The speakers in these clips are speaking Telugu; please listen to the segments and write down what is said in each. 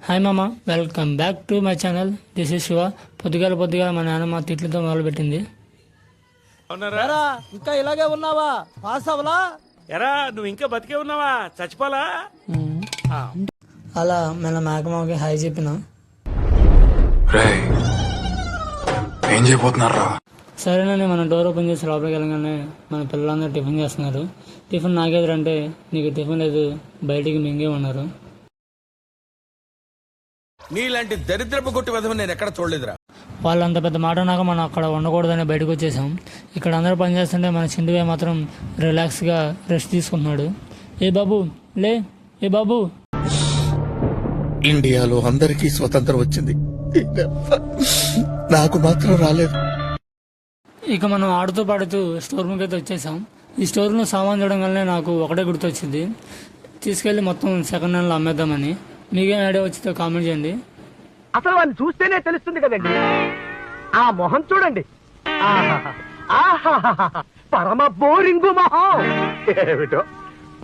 హాయ్ మామ welcome back to my channel this is Shiva పొద్దుగాల పొద్దుగాల మా నాన్న మా తిట్లతో మొదలుపెట్టింది. ఎరా ఇంకా ఇలాగే ఉన్నావా? పాస్ అవలా ఎరా నువ్వు ఇంకా బతికే ఉన్నావా? చచ్చిపోలా. ఆ, అలా మన మేకమాకి హాయ్ చెప్పిన. ఏం చేయబోతున్నారా సరేనని మనం డోర్ ఓపెన్ చేసి లోపలికి వెళ్ళగానే మన పిల్లలందరూ టిఫిన్ చేస్తున్నారు. టిఫిన్ నాకేదంటే నీకు టిఫిన్ లేదు బయటికి మింగే ఉన్నారు. నీలాంటి దరిద్రపు కొట్టి విధవ నేను ఎక్కడ చూడలేదురా. వాళ్ళు అంత పెద్ద మాట నాక మనం అక్కడ ఉండకూడదని బయటకు వచ్చేసాం. ఇక్కడ అందరూ పని చేస్తుంటే మన చిండువే మాత్రం రిలాక్స్గా రెస్ట్ తీసుకుంటున్నాడు. ఏ బాబు లే ఏ బాబు. ఇండియాలో అందరికీ స్వతంత్రం వచ్చింది. నాకు మాత్రం రాలేదు. ఇక మనం ఆడుతూ పాడుతూ స్టోర్ రూమ్కి అయితే వచ్చేసాం. ఈ స్టోర్ రూమ్ సామాన్ చూడగానే నాకు ఒకటే గుర్తొచ్చింది. తీసుకెళ్ళి మొత్తం సెకండ్ హ్యాండ్లో అమ్మేద్దామని. మీకేం ఐడియా వచ్చితే కామెంట్ చేయండి. అసలు వాడిని చూస్తేనే తెలుస్తుంది కదండి. ఆ మొహం చూడండి. పరమ బోరింగు మొహం. ఏమిటో?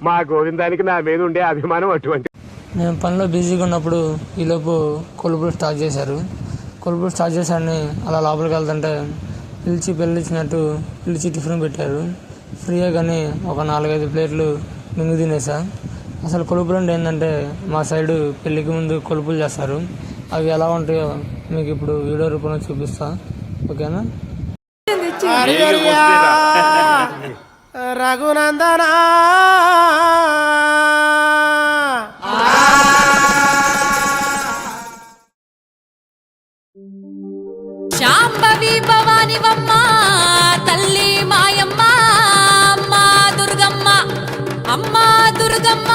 మా గోవిందానికి నా మీద ఉండే అభిమానం అటువంటి మేము పనిలో బిజీగా ఉన్నప్పుడు ఈలోపు కొలుపులు స్టార్ట్ చేశారు. కొలుపులు స్టార్ట్ చేశారని అలా లోపలికి వెళ్తుంటే పిలిచి పిలిచినట్టు పిలిచి టిఫిన్ పెట్టారు. ఫ్రీగా కానీ ఒక నాలుగైదు ప్లేట్లు మింగు తినేసా. అసలు కొలుపులు అంటే ఏంటంటే మా సైడు పెళ్ళికి ముందు కొలుపులు చేస్తారు. అవి ఎలా ఉంటాయో మీకు ఇప్పుడు వీడియో రూపంలో చూపిస్తా. ఓకేనా? రఘునందనా భవానివమ్మ తల్లి మాయమ్మ అమ్మ దుర్గమ్మ అమ్మ దుర్గమ్మ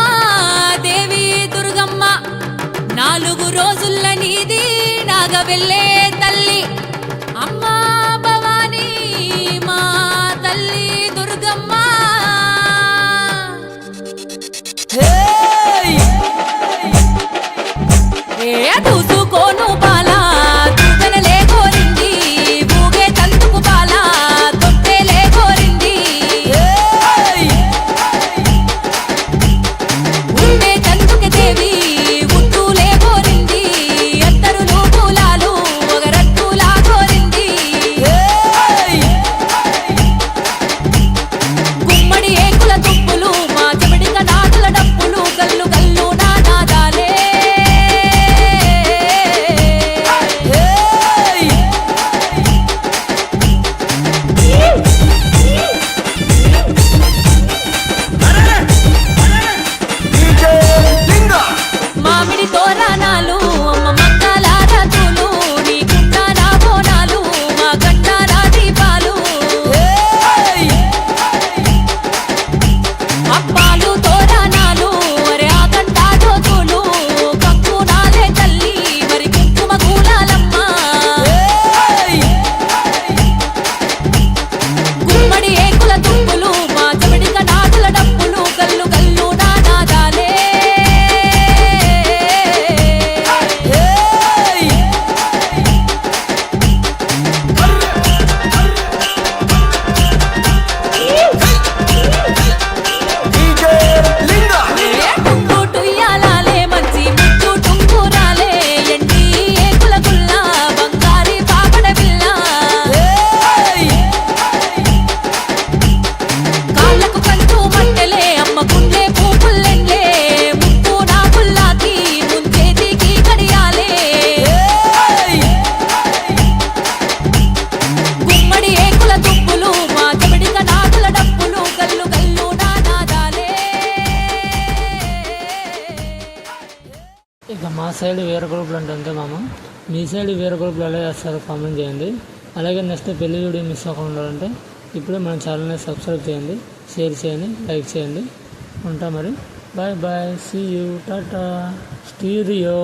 దేవి దుర్గమ్మ. నాలుగు రోజుల నీది నాగవెళ్ళే మా సైడ్ వేరే గ్రూప్లు అంటే మామ మీ సైడ్ వేరే గ్రూప్లు ఎలా చేస్తారో కామెంట్ చేయండి. అలాగే నెక్స్ట్ పెళ్ళి వీడియో మిస్ అవ్వకుండా ఉండాలంటే ఇప్పుడే మన ఛానల్ని సబ్స్క్రైబ్ చేయండి షేర్ చేయండి లైక్ చేయండి. ఉంటా మరి. Bye bye see you Tata stereo